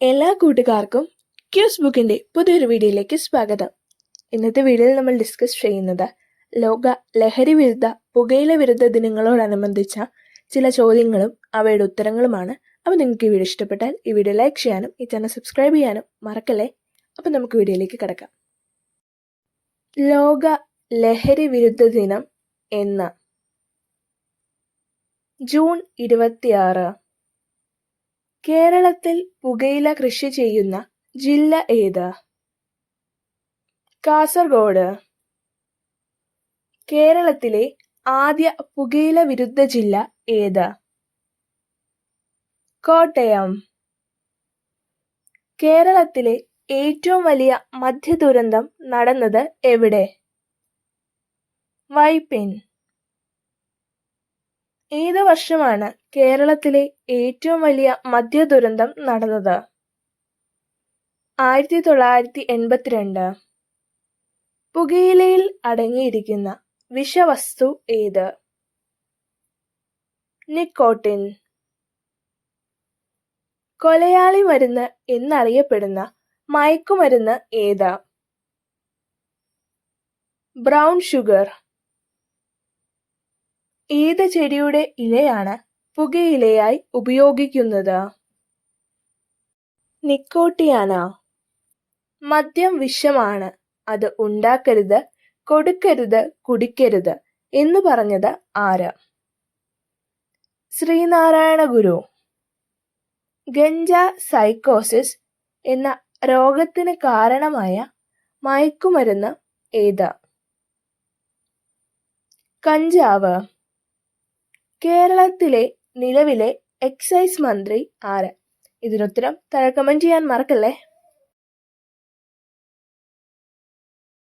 എല്ലാ കൂട്ടുകാർക്കും ക്യൂസ് ബുക്കിന്റെ പുതിയൊരു വീഡിയോയിലേക്ക് സ്വാഗതം. ഇന്നത്തെ വീഡിയോയിൽ നമ്മൾ ഡിസ്കസ് ചെയ്യുന്നത് ലോക ലഹരി വിരുദ്ധ പുകയില വിരുദ്ധ ദിനങ്ങളോടനുബന്ധിച്ച ചില ചോദ്യങ്ങളും അവയുടെ ഉത്തരങ്ങളുമാണ്. അപ്പോൾ നിങ്ങൾക്ക് ഈ വീഡിയോ ഇഷ്ടപ്പെട്ടാൽ ഈ വീഡിയോ ലൈക്ക് ചെയ്യാനും ഈ ചാനൽ സബ്സ്ക്രൈബ് ചെയ്യാനും മറക്കല്ലേ? അപ്പോൾ നമുക്ക് വീഡിയോയിലേക്ക് കിടക്കാം. ലോക ലഹരി വിരുദ്ധ ദിനം എന്ന ജൂൺ ഇരുപത്തിയാറ് കേരളത്തിൽ പുകയില കൃഷി ചെയ്യുന്ന ജില്ല ഏത്? കാസർഗോഡ്. കേരളത്തിലെ ആദ്യ പുകയില വിരുദ്ധ ജില്ല ഏത്? കോട്ടയം. കേരളത്തിലെ ഏറ്റവും വലിയ മധ്യ ദുരന്തം നടന്നത് എവിടെ? വൈപ്പിൻ. ഏത് വർഷമാണ് കേരളത്തിലെ ഏറ്റവും വലിയ മദ്യദുരന്തം നടന്നത്? ആയിരത്തി തൊള്ളായിരത്തി എൺപത്തിരണ്ട്. പുകയിലയിൽ അടങ്ങിയിരിക്കുന്ന വിഷവസ്തു ഏത്? നിക്കോട്ടിൻ. കൊലയാളി മരുന്ന് എന്നറിയപ്പെടുന്ന മയക്കുമരുന്ന് ഏത്? Brown sugar. ഏത് ചെടിയുടെ ഇലയാണ് പുകയിലയായി ഉപയോഗിക്കുന്നത്? നിക്കോട്ടിയാന. മദ്യം വിഷമാണ്. അത് ഉണ്ടാക്കരുത് കൊടുക്കരുത് കുടിക്കരുത് എന്ന് പറഞ്ഞത് ആര്? ശ്രീനാരായണ ഗുരു. ഗഞ്ച സൈക്കോസിസ് എന്ന രോഗത്തിന് കാരണമായ മയക്കുമരുന്ന് ഏത്? കഞ്ചാവ്. കേരളത്തിലെ നിലവിലെ എക്സൈസ് മന്ത്രി ആര്? ഇതിനുത്തരം താഴെ ചെയ്യാൻ മറക്കല്ലേ?